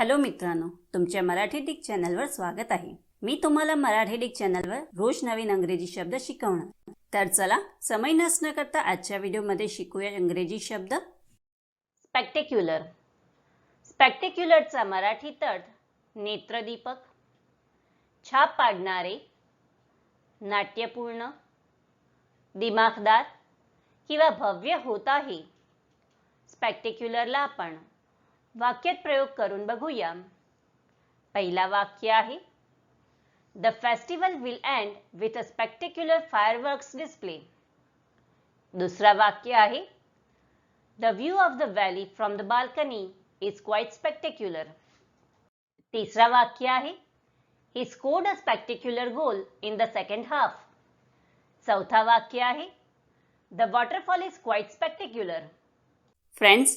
Hello मित्रांनो तुमच्या Marathi Dick चॅनलवर स्वागत आहे. मी तुम्हाला मराठी डिक चॅनलवर रोज नवीन अंग्रेजी शब्द शिकवणार. तर चला समय नसणं करता आजच्या व्हिडिओमध्ये शिकूया इंग्रजी शब्द. स्पेक्टेक्युलर स्पेक्टेक्युलरचा मराठी तट नेत्रदीपक छाप पाडणारे नाट्यपूर्ण दिमाखदार किंवा भव्य होत आहे. स्पेक्टेक्युलरला आपण वाक्यात प्रयोग करून बघूया. पहिला वाक्य आहे the festival will end with a spectacular fireworks display दुसरा वाक्य आहे the view of the valley from the balcony is quite spectacular तिसरा वाक्य आहे he scored a spectacular goal in the second half चौथा वाक्य आहे the waterfall is quite spectacular friends